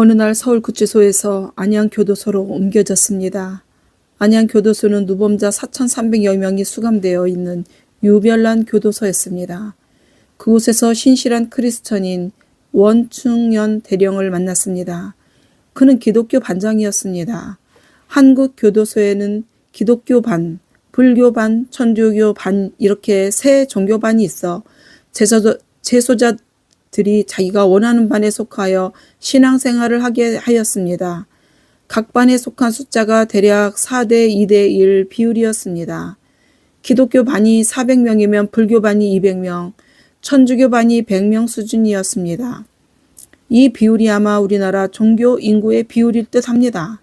어느 날 서울구치소에서 안양교도소로 옮겨졌습니다. 안양교도소는 누범자 4,300여 명이 수감되어 있는 유별난 교도소였습니다. 그곳에서 신실한 크리스천인 원충연 대령을 만났습니다. 그는 기독교 반장이었습니다. 한국 교도소에는 기독교 반, 불교 반, 천주교 반 이렇게 세 종교 반이 있어 제소자, 제소자 들이 자기가 원하는 반에 속하여 신앙생활을 하게 하였습니다. 각 반에 속한 숫자가 대략 4대 2대 1 비율이었습니다. 기독교 반이 400명이면 불교 반이 200명, 천주교 반이 100명 수준이었습니다. 이 비율이 아마 우리나라 종교 인구의 비율일 듯 합니다.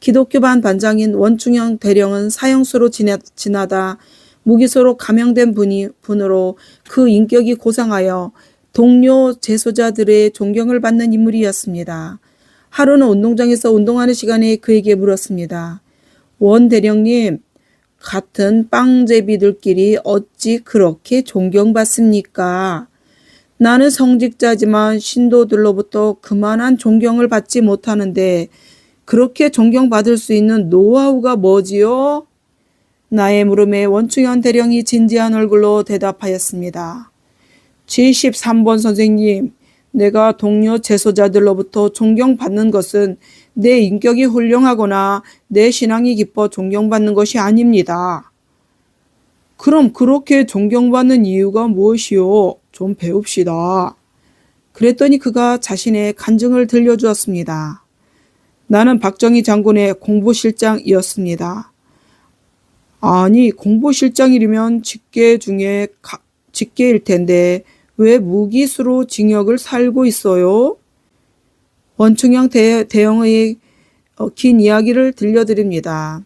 기독교 반 반장인 원충영 대령은 사형수로 지나, 지나다 무기소로 감형된 분이, 분으로 그 인격이 고상하여 동료 재소자들의 존경을 받는 인물이었습니다. 하루는 운동장에서 운동하는 시간에 그에게 물었습니다. 원 대령님, 같은 빵제비들끼리 어찌 그렇게 존경받습니까? 나는 성직자지만 신도들로부터 그만한 존경을 받지 못하는데 그렇게 존경받을 수 있는 노하우가 뭐지요? 나의 물음에 원충현 대령이 진지한 얼굴로 대답하였습니다. 73번 선생님, 내가 동료 재소자들로부터 존경받는 것은 내 인격이 훌륭하거나 내 신앙이 깊어 존경받는 것이 아닙니다. 그럼 그렇게 존경받는 이유가 무엇이요? 좀 배웁시다. 그랬더니 그가 자신의 간증을 들려주었습니다. 나는 박정희 장군의 공보실장이었습니다. 아니, 공보실장이라면 직계 중에 가- 직계일 텐데 왜 무기수로 징역을 살고 있어요? 원충영 대, 대영의 어, 긴 이야기를 들려드립니다.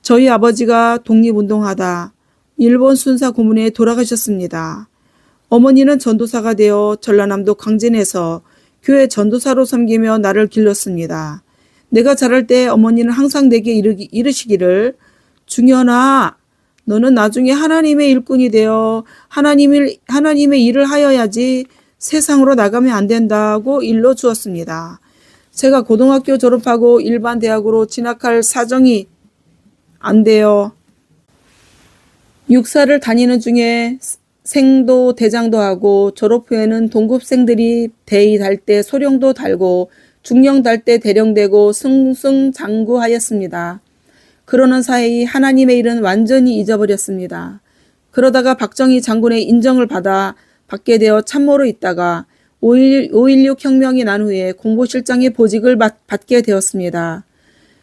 저희 아버지가 독립운동하다 일본 순사 고문에 돌아가셨습니다. 어머니는 전도사가 되어 전라남도 강진에서 교회 전도사로 섬기며 나를 길렀습니다. 내가 자랄 때 어머니는 항상 내게 이르기, 이르시기를 중현아 너는 나중에 하나님의 일꾼이 되어 하나님을, 하나님의 일을 하여야지 세상으로 나가면 안 된다고 일러 주었습니다. 제가 고등학교 졸업하고 일반 대학으로 진학할 사정이 안 돼요. 육사를 다니는 중에 생도 대장도 하고 졸업 후에는 동급생들이 대위 달때 소령도 달고 중령 달 때 대령되고 승승장구하였습니다. 그러는 사이 하나님의 일은 완전히 잊어버렸습니다. 그러다가 박정희 장군의 인정을 받아 받게 되어 참모로 있다가 5.16 혁명이 난 후에 공보실장의 보직을 맡, 받게 되었습니다.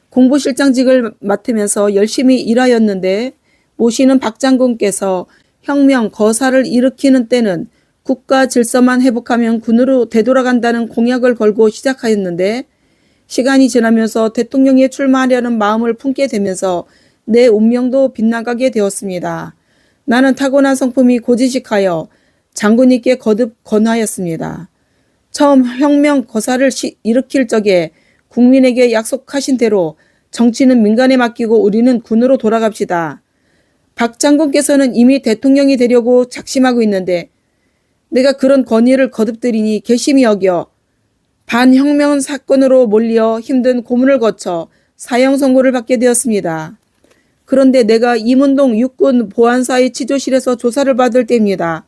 공보실장직을 맡으면서 열심히 일하였는데 모시는 박 장군께서 혁명 거사를 일으키는 때는 국가 질서만 회복하면 군으로 되돌아간다는 공약을 걸고 시작하였는데 시간이 지나면서 대통령에 출마하려는 마음을 품게 되면서 내 운명도 빗나가게 되었습니다. 나는 타고난 성품이 고지식하여 장군님께 거듭 권하였습니다. 처음 혁명 거사를 시, 일으킬 적에 국민에게 약속하신 대로 정치는 민간에 맡기고 우리는 군으로 돌아갑시다. 박 장군께서는 이미 대통령이 되려고 작심하고 있는데 내가 그런 건의를 거듭드리니 개심히 여겨 반혁명 사건으로 몰려 힘든 고문을 거쳐 사형 선고를 받게 되었습니다. 그런데 내가 임운동 육군 보안사의 치조실에서 조사를 받을 때입니다.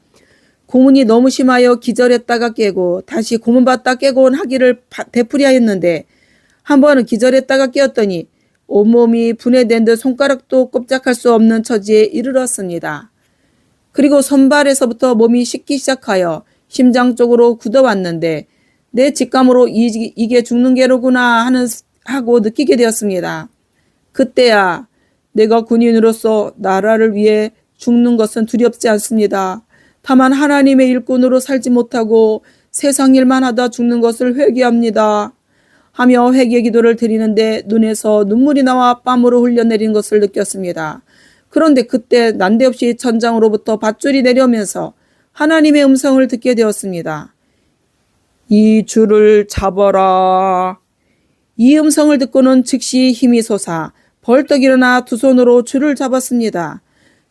고문이 너무 심하여 기절했다가 깨고 다시 고문받다 깨고 온 하기를 바- 되풀이하였는데 한 번은 기절했다가 깨었더니 온몸이 분해된 듯 손가락도 꼼짝할 수 없는 처지에 이르렀습니다. 그리고 손발에서부터 몸이 식기 시작하여 심장 쪽으로 굳어왔는데 내 직감으로 이, 이게 죽는 게로구나 하는 하고 느끼게 되었습니다. 그때야 내가 군인으로서 나라를 위해 죽는 것은 두렵지 않습니다. 다만 하나님의 일꾼으로 살지 못하고 세상 일만 하다 죽는 것을 회개합니다. 하며 회개 기도를 드리는데 눈에서 눈물이 나와 땀으로 흘려내린 것을 느꼈습니다. 그런데 그때 난데없이 천장으로부터 밧줄이 내려오면서 하나님의 음성을 듣게 되었습니다. 이 줄을 잡아라. 이 음성을 듣고는 즉시 힘이 솟아 벌떡 일어나 두 손으로 줄을 잡았습니다.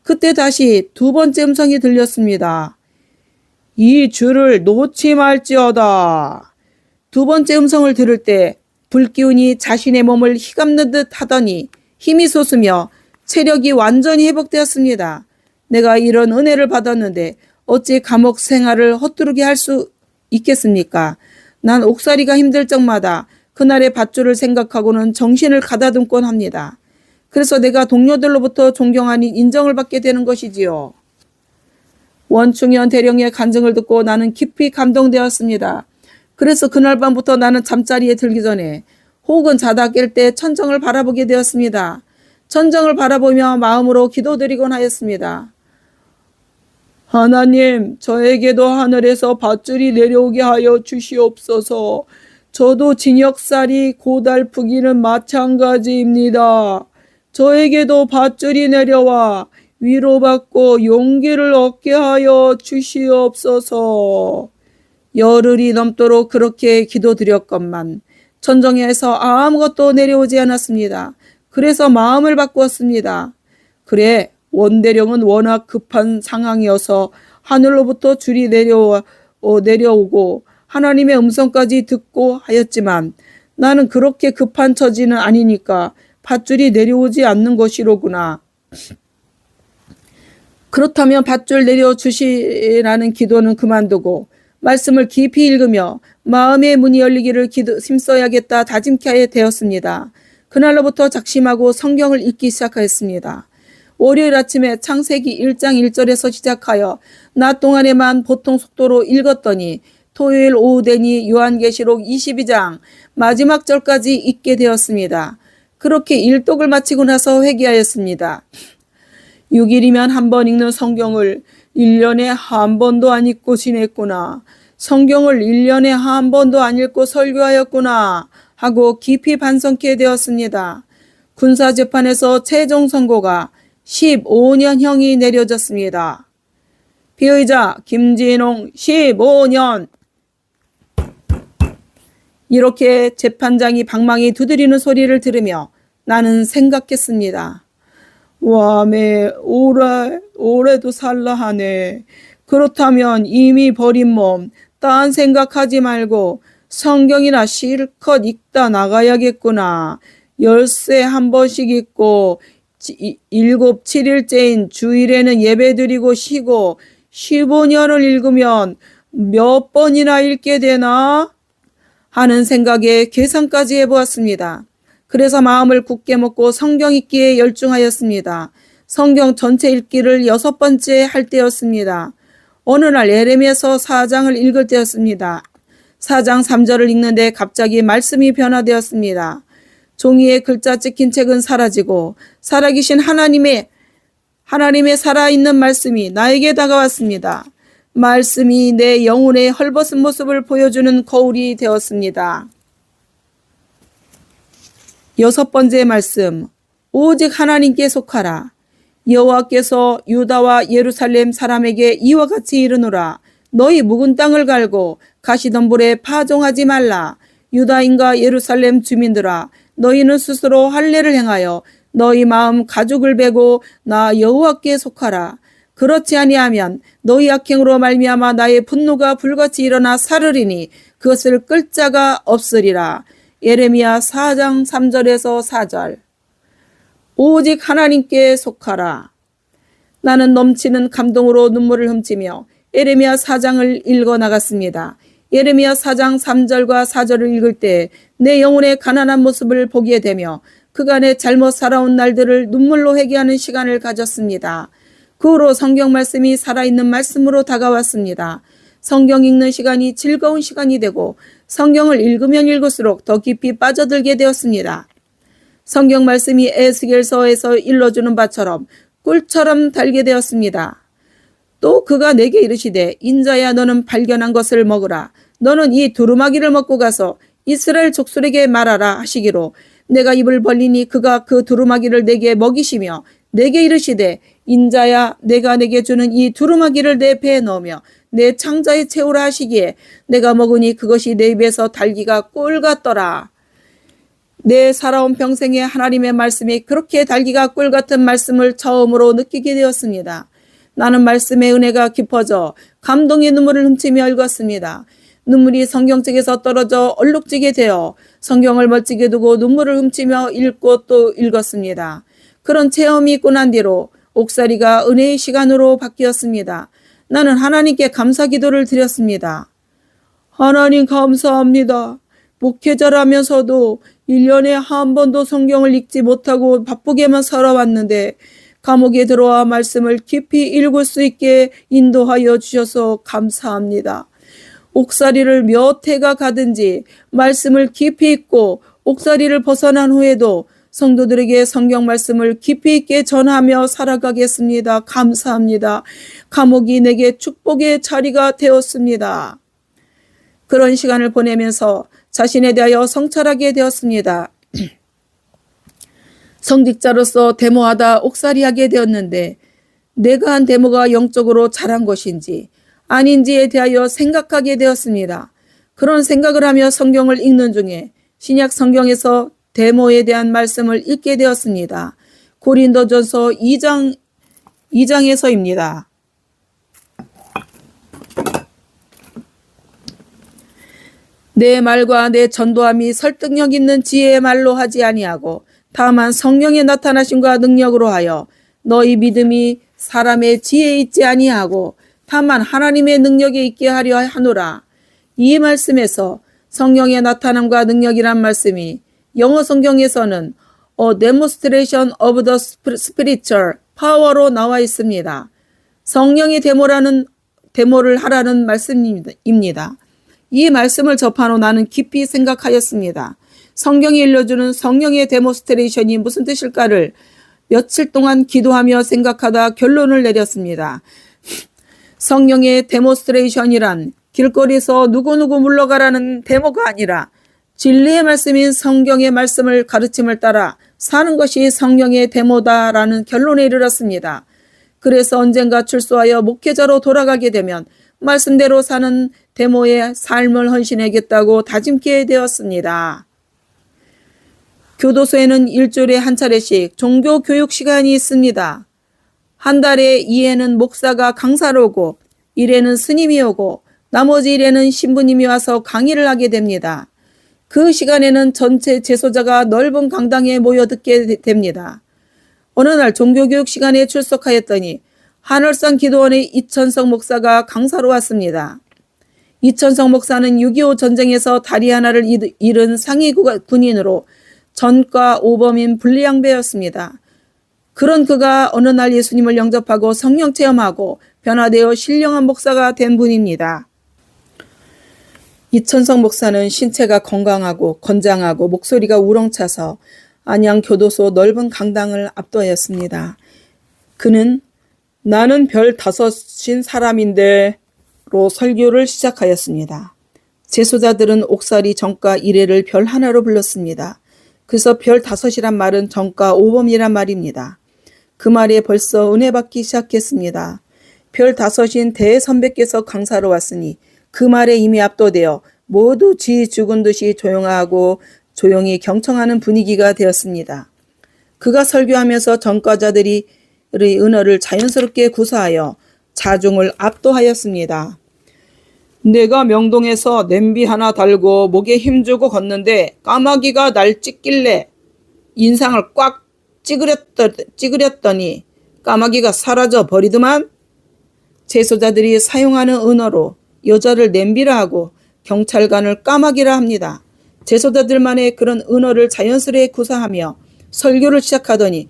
그때 다시 두 번째 음성이 들렸습니다. 이 줄을 놓지 말지어다. 두 번째 음성을 들을 때 불기운이 자신의 몸을 휘감는 듯 하더니 힘이 솟으며 체력이 완전히 회복되었습니다. 내가 이런 은혜를 받았는데 어찌 감옥 생활을 헛두르게 할 수 있겠습니까? 난 옥살이가 힘들 적마다 그날의 밧줄을 생각하고는 정신을 가다듬곤 합니다. 그래서 내가 동료들로부터 존경하니 인정을 받게 되는 것이지요. 원충현 대령의 간증을 듣고 나는 깊이 감동되었습니다. 그래서 그날 밤부터 나는 잠자리에 들기 전에 혹은 자다 깰 때 천정을 바라보게 되었습니다. 천정을 바라보며 마음으로 기도드리곤 하였습니다. 하나님, 저에게도 하늘에서 밧줄이 내려오게 하여 주시옵소서. 저도 징역살이 고달프기는 마찬가지입니다. 저에게도 밧줄이 내려와 위로받고 용기를 얻게 하여 주시옵소서. 열흘이 넘도록 그렇게 기도드렸건만 천정에서 아무것도 내려오지 않았습니다. 그래서 마음을 바꾸었습니다. 그래, 원대령은 워낙 급한 상황이어서 하늘로부터 줄이 내려와, 어, 내려오고 하나님의 음성까지 듣고 하였지만 나는 그렇게 급한 처지는 아니니까 밧줄이 내려오지 않는 것이로구나. 그렇다면 밧줄 내려주시라는 기도는 그만두고 말씀을 깊이 읽으며 마음의 문이 열리기를 기도, 힘써야겠다 다짐케 되었습니다. 그날로부터 작심하고 성경을 읽기 시작하였습니다. 월요일 아침에 창세기 1장 1절에서 시작하여 낮 동안에만 보통 속도로 읽었더니 토요일 오후 되니 요한계시록 22장 마지막 절까지 읽게 되었습니다. 그렇게 일독을 마치고 나서 회개하였습니다. 6일이면 한 번 읽는 성경을 1년에 한 번도 안 읽고 지냈구나. 성경을 1년에 한 번도 안 읽고 설교하였구나. 하고 깊이 반성케 되었습니다. 군사재판에서 최종 선고가 15년형이 내려졌습니다. 피의자 김진홍 15년 이렇게 재판장이 방망이 두드리는 소리를 들으며 나는 생각했습니다. 와매 오래 오래도 살라 하네. 그렇다면 이미 버린 몸, 딴 생각하지 말고 성경이나 실컷 읽다 나가야겠구나. 열세 한 번씩 읽고 지- 일곱, 칠일째인 주일에는 예배 드리고 쉬고 15년을 읽으면 몇 번이나 읽게 되나? 하는 생각에 계산까지 해보았습니다. 그래서 마음을 굳게 먹고 성경 읽기에 열중하였습니다. 성경 전체 읽기를 여섯 번째 할 때였습니다. 어느 날 예레미야서 4장을 읽을 때였습니다. 4장 3절을 읽는데 갑자기 말씀이 변화되었습니다. 종이에 글자 찍힌 책은 사라지고 살아계신 하나님의 하나님의 살아있는 말씀이 나에게 다가왔습니다. 말씀이 내 영혼의 헐벗은 모습을 보여주는 거울이 되었습니다. 여섯 번째 말씀. 오직 하나님께 속하라. 여호와께서 유다와 예루살렘 사람에게 이와 같이 이르노라. 너희 묵은 땅을 갈고 가시덤불에 파종하지 말라. 유다인과 예루살렘 주민들아 너희는 스스로 할례를 행하여 너희 마음 가죽을 베고 나 여호와께 속하라. 그렇지 아니하면 너희 악행으로 말미암아 나의 분노가 불같이 일어나 사르리니 그것을 끌 자가 없으리라. 예레미야 4장 3절에서 4절. 오직 하나님께 속하라. 나는 넘치는 감동으로 눈물을 훔치며 예레미야 4장을 읽어 나갔습니다. 예레미야 4장 3절과 4절을 읽을 때 내 영혼의 가난한 모습을 보게 되며 그간의 잘못 살아온 날들을 눈물로 회개하는 시간을 가졌습니다. 그 후로 성경 말씀이 살아있는 말씀으로 다가왔습니다. 성경 읽는 시간이 즐거운 시간이 되고 성경을 읽으면 읽을수록 더 깊이 빠져들게 되었습니다. 성경 말씀이 에스겔서에서 일러주는 바처럼 꿀처럼 달게 되었습니다. 또 그가 내게 이르시되 인자야 너는 발견한 것을 먹으라. 너는 이 두루마기를 먹고 가서 이스라엘 족속에게 말하라 하시기로 내가 입을 벌리니 그가 그 두루마기를 내게 먹이시며 내게 이르시되 인자야 내가 내게 주는 이 두루마기를 내 배에 넣으며 내 창자에 채우라 하시기에 내가 먹으니 그것이 내 입에서 달기가 꿀 같더라. 내 살아온 평생에 하나님의 말씀이 그렇게 달기가 꿀 같은 말씀을 처음으로 느끼게 되었습니다. 나는 말씀의 은혜가 깊어져 감동의 눈물을 훔치며 읽었습니다. 눈물이 성경책에서 떨어져 얼룩지게 되어 성경을 멋지게 두고 눈물을 훔치며 읽고 또 읽었습니다. 그런 체험이 있고 난 뒤로 옥살이가 은혜의 시간으로 바뀌었습니다. 나는 하나님께 감사 기도를 드렸습니다. 하나님 감사합니다. 목회자라면서도 1년에 한 번도 성경을 읽지 못하고 바쁘게만 살아왔는데 감옥에 들어와 말씀을 깊이 읽을 수 있게 인도하여 주셔서 감사합니다. 옥살이를 몇 해가 가든지 말씀을 깊이 읽고 옥살이를 벗어난 후에도 성도들에게 성경 말씀을 깊이 있게 전하며 살아가겠습니다. 감사합니다. 감옥이 내게 축복의 자리가 되었습니다. 그런 시간을 보내면서 자신에 대하여 성찰하게 되었습니다. 성직자로서 데모하다 옥살이하게 되었는데 내가 한 데모가 영적으로 잘한 것인지 아닌지에 대하여 생각하게 되었습니다. 그런 생각을 하며 성경을 읽는 중에 신약 성경에서 데모에 대한 말씀을 읽게 되었습니다. 고린도전서 2장 2장에서입니다. 내 말과 내 전도함이 설득력 있는 지혜의 말로 하지 아니하고 다만 성령의 나타나심과 능력으로 하여 너희 믿음이 사람의 지혜에 있지 아니하고 다만 하나님의 능력에 있게 하려 하노라. 이 말씀에서 성령의 나타남과 능력이란 말씀이 영어 성경에서는 A Demonstration of the Spiritual Power로 나와 있습니다. 성령의 데모라는 데모를 하라는 말씀입니다. 이 말씀을 접한 후 나는 깊이 생각하였습니다. 성경이 일러주는 성령의 데모스트레이션이 무슨 뜻일까를 며칠 동안 기도하며 생각하다 결론을 내렸습니다. 성령의 데모스트레이션이란 길거리에서 누구누구 물러가라는 데모가 아니라 진리의 말씀인 성경의 말씀을 가르침을 따라 사는 것이 성령의 데모다라는 결론에 이르렀습니다. 그래서 언젠가 출소하여 목회자로 돌아가게 되면 말씀대로 사는 데모의 삶을 헌신하겠다고 다짐케 되었습니다. 교도소에는 일주일에 한 차례씩 종교 교육 시간이 있습니다. 한 달에 2회는 목사가 강사로 오고 1회는 스님이 오고 나머지 1회는 신부님이 와서 강의를 하게 됩니다. 그 시간에는 전체 재소자가 넓은 강당에 모여 듣게 됩니다. 어느 날 종교교육 시간에 출석하였더니 하늘산 기도원의 이천성 목사가 강사로 왔습니다. 이천성 목사는 6.25 전쟁에서 다리 하나를 잃은 상위 군인으로 전과 오범인 불량배였습니다. 그런 그가 어느 날 예수님을 영접하고 성령 체험하고 변화되어 신령한 목사가 된 분입니다. 이천성 목사는 신체가 건강하고 건장하고 목소리가 우렁차서 안양 교도소 넓은 강당을 압도하였습니다. 그는 나는 별 다섯인 사람인데로 설교를 시작하였습니다. 제소자들은 옥살이 정가 이래를 별 하나로 불렀습니다. 그래서 별 다섯이란 말은 정가 오범이란 말입니다. 그 말에 벌써 은혜 받기 시작했습니다. 별 다섯인 대선배께서 강사로 왔으니 그 말에 이미 압도되어 모두 쥐 죽은 듯이 조용하고 조용히 경청하는 분위기가 되었습니다. 그가 설교하면서 전과자들이 은어를 자연스럽게 구사하여 자중을 압도하였습니다. 내가 명동에서 냄비 하나 달고 목에 힘주고 걷는데 까마귀가 날 찢길래 인상을 꽉 찌그렸더니 까마귀가 사라져 버리더만 제소자들이 사용하는 은어로 여자를 냄비라 하고 경찰관을 까마귀라 합니다. 제소자들만의 그런 은어를 자연스레 구사하며 설교를 시작하더니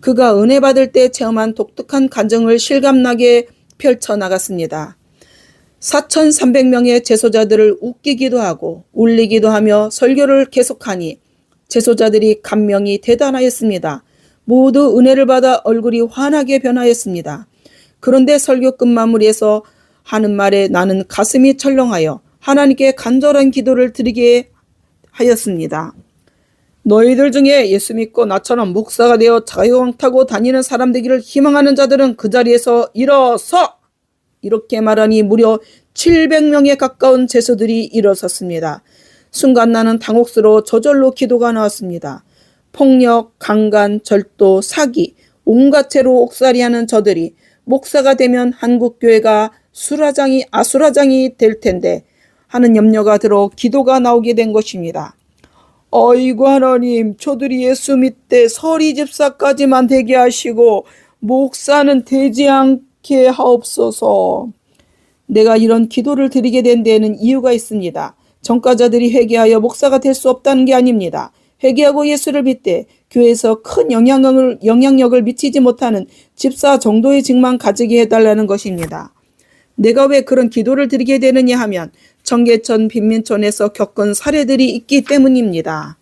그가 은혜 받을 때 체험한 독특한 감정을 실감나게 펼쳐나갔습니다. 4,300명의 제소자들을 웃기기도 하고 울리기도 하며 설교를 계속하니 제소자들이 감명이 대단하였습니다. 모두 은혜를 받아 얼굴이 환하게 변하였습니다. 그런데 설교 끝 마무리에서 하는 말에 나는 가슴이 철렁하여 하나님께 간절한 기도를 드리게 하였습니다. 너희들 중에 예수 믿고 나처럼 목사가 되어 자유왕 타고 다니는 사람 되기를 희망하는 자들은 그 자리에서 일어서 이렇게 말하니 무려 700명에 가까운 제수들이 일어섰습니다. 순간 나는 당혹스러워 저절로 기도가 나왔습니다. 폭력, 강간, 절도, 사기, 온갖 죄로 옥살이하는 저들이 목사가 되면 한국교회가 수라장이 아수라장이 될 텐데 하는 염려가 들어 기도가 나오게 된 것입니다. 어이구 하나님, 저들이 예수 믿되 서리 집사까지만 되게 하시고 목사는 되지 않 게 하옵소서. 내가 이런 기도를 드리게 된 데에는 이유가 있습니다. 전과자들이 회개하여 목사가 될 수 없다는 게 아닙니다. 회개하고 예수를 믿되 교회에서 큰 영향력을, 영향력을 미치지 못하는 집사 정도의 직만 가지게 해달라는 것입니다. 내가 왜 그런 기도를 드리게 되느냐 하면 청계천 빈민촌에서 겪은 사례들이 있기 때문입니다.